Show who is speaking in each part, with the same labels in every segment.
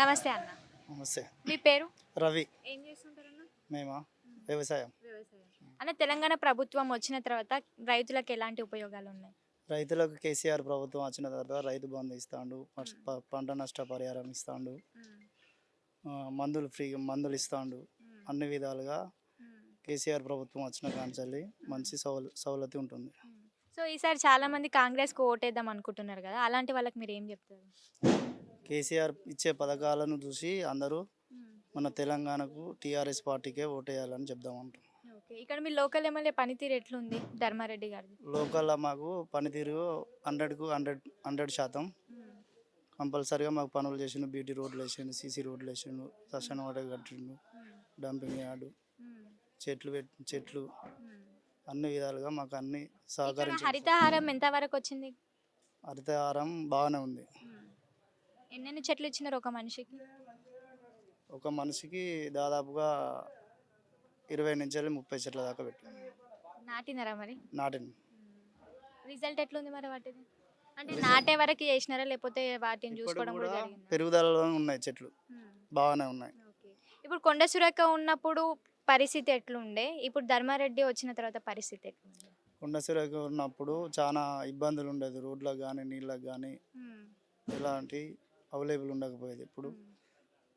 Speaker 1: నమస్తే
Speaker 2: మీ పేరు?
Speaker 1: రవి.
Speaker 2: ఏం చేస్తుంటారన్న?
Speaker 1: మేమా? వ్యవసాయం.
Speaker 2: అన్న తెలంగాణ ప్రభుత్వం వచ్చిన తర్వాత రైతులకు ఎలాంటి ఉపయోగాలు ఉన్నాయి?
Speaker 1: రైతులకు కేసీఆర్ ప్రభుత్వం వచ్చిన తర్వాత రైతు బంధు ఇస్తాడు పంట నష్ట పరిహారం ఇస్తాడు మందులు ఫ్రీ మందులు ఇస్తాడు అన్ని విధాలుగా కేసీఆర్ ప్రభుత్వం వచ్చిన కాంచాలి మంచి సౌల సౌలతి ఉంటుంది.
Speaker 2: సో ఈసారి చాలా మంది కాంగ్రెస్కు ఓటేద్దాం అనుకుంటున్నారు కదా అలాంటి వాళ్ళకి మీరు ఏం చెప్తారు?
Speaker 1: కేసీఆర్ ఇచ్చే పథకాలను చూసి అందరూ మన తెలంగాణకు టీఆర్ఎస్ పార్టీకే ఓటేయాలని చెప్దామంటాం
Speaker 2: ఓకే ఇక్కడ మీ లోకల్ ఎమ్మెల్యే పనితీరు ఎట్లుంది? ధర్మారెడ్డి గారిది.
Speaker 1: లోకల్లో మాకు పనితీరు హండ్రెడ్కు హండ్రెడ్ హండ్రెడ్ శాతం. కంపల్సరీగా మాకు పనులు చేసిండు బీటీ రోడ్లు వేసిండు సీసీ రోడ్లు వేసిండు సషన్ వాటర్ కట్టిండు డంపింగ్ యార్డు చెట్లు పెట్ చెట్లు. అన్ని విధాలుగా మాకు అన్ని సహకరించి
Speaker 2: హరితహారం ఎంత వరకు వచ్చింది?
Speaker 1: హరితహారం బాగానే ఉంది.
Speaker 2: ఎన్నెన్ని చెట్లు ఇచ్చినారు ఒక మనిషికి?
Speaker 1: ఒక మనిషికి దాదాపుగా ఇరవై నుంచి ముప్పై చెట్ల దాకా పెట్టి
Speaker 2: నాటినారా మరి?
Speaker 1: నాటింది
Speaker 2: రిజల్ట్ ఎట్లుంది మరి వాటిది? అంటే నాటే వరకు చేసినారా లేకపోతే వాటిని చూసుకోవడం కూడా
Speaker 1: పెరుగుదలలో ఉన్నాయి చెట్లు. బాగానే ఉన్నాయి.
Speaker 2: ఓకే. ఇప్పుడు కొండ సురేఖ ఉన్నప్పుడు పరిస్థితి ఎట్లుండే? ఇప్పుడు ధర్మారెడ్డి వచ్చిన తర్వాత పరిస్థితి
Speaker 1: కొండ సురేఖ ఉన్నప్పుడు చాలా ఇబ్బందులు ఉండేది రోడ్లకు కానీ నీళ్ళకి కానీ ఎలాంటి అవైలబుల్ ఉండకపోయేది ఇప్పుడు.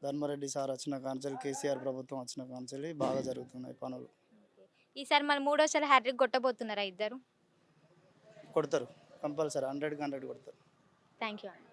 Speaker 1: ధర్మారెడ్డి సార్ వచ్చిన కాంచెలు కేసీఆర్ ప్రభుత్వం వచ్చిన కాంచెలు బాగా జరుగుతున్నాయి పనులు.
Speaker 2: ఈసారి మరి మూడోసారి హ్యాట్రిక్ కొట్టబోతున్నారా ఇద్దరు?
Speaker 1: కొడతారు. కంపల్సరీ హండ్రెడ్కి హండ్రెడ్ కొడతారు.
Speaker 2: థ్యాంక్ యూ అండి